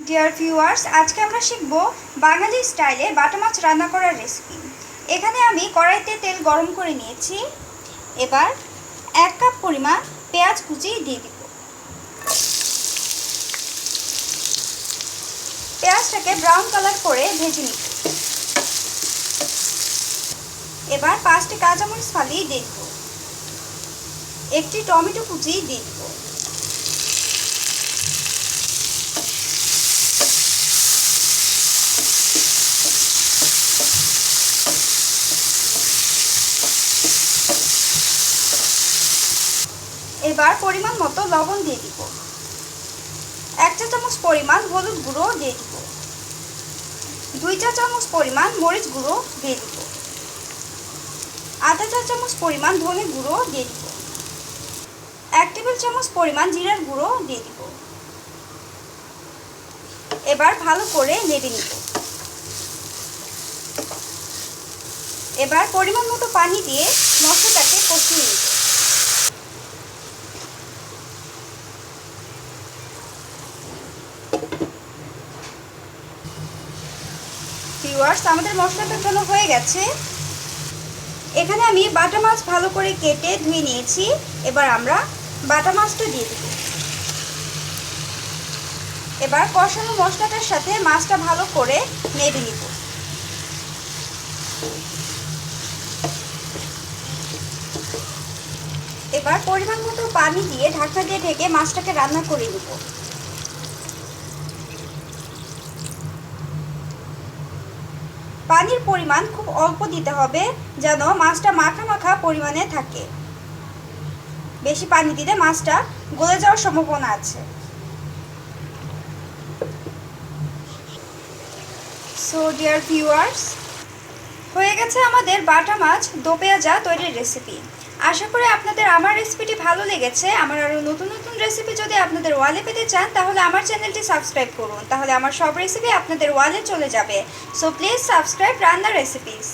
Dear viewers আজকে আমরা শিখব বাঙালি স্টাইলে বাটা মাছ রান্না করার রেসিপি এখানে আমি কড়াইতে তেল গরম করে নিয়েছি। এবার এক কাপ পরিমাণ পেঁয়াজ কুচি দিয়ে দিব। পেঁয়াজটাকে ব্রাউন কালার করে ভেজে নিব। এবার পাঁচটি কাঁচামরিচ ফালিয়ে দিয়ে দিব। একটি টমেটো কুচি দিয়ে দিব। এবার পরিমাণ মতো লবণ দিয়ে দিব। এক চা চামচ পরিমাণ হলুদ গুঁড়ো দিয়ে দিব। দুই চা চামচ পরিমাণ মরিচ গুঁড়ো দিয়ে দিব। আধা চা চামচ পরিমাণ ধনে গুঁড়ো দিয়ে দিব। এক টেবিল চামচ পরিমাণ জিরার গুঁড়ো দিয়ে দিব। এবার ভালো করে নেড়ে নিব। এবার পরিমাণ মতো পানি দিয়ে মশলাটাকে কষিয়ে নিব। ভিউয়ার্স আমাদের মশলাটা জন্য হয়ে গেছে। এখানে আমি বাটা মাছ ভালো করে কেটে ধুয়ে নিয়েছি। এবার আমরা বাটা মাছটা দিয়ে দেব। এবার কষানো মশলাটার সাথে মাছটা ভালো করে নেড়ে নিব। এবার পরিমাণ মতো পানি দিয়ে ঢাকনা দিয়ে ঢেকে মাছটাকে রান্না করে নিব। পানির পরিমাণ খুব অল্প দিতে হবে যেন মাছটা মাখা মাখা পরিমাণে থাকে। বেশি পানি দিলে মাছটা গলে যাওয়ার সম্ভাবনা আছে। সো ডিয়ার ভিউয়ার্স হয়ে গেছে আমাদের বাটা মাছ দো পেঁয়াজা তৈরির রেসিপি আশা করি আপনাদের আমার রেসিপিটি ভালো লেগেছে। আমার আরও নতুন নতুন রেসিপি যদি আপনাদের ওয়ালে পেতে চান, তাহলে আমার চ্যানেলটি সাবস্ক্রাইব করুন। তাহলে আমার সব রেসিপি আপনাদের ওয়ালে চলে যাবে। সো প্লিজ সাবস্ক্রাইব রান্না রেসিপিস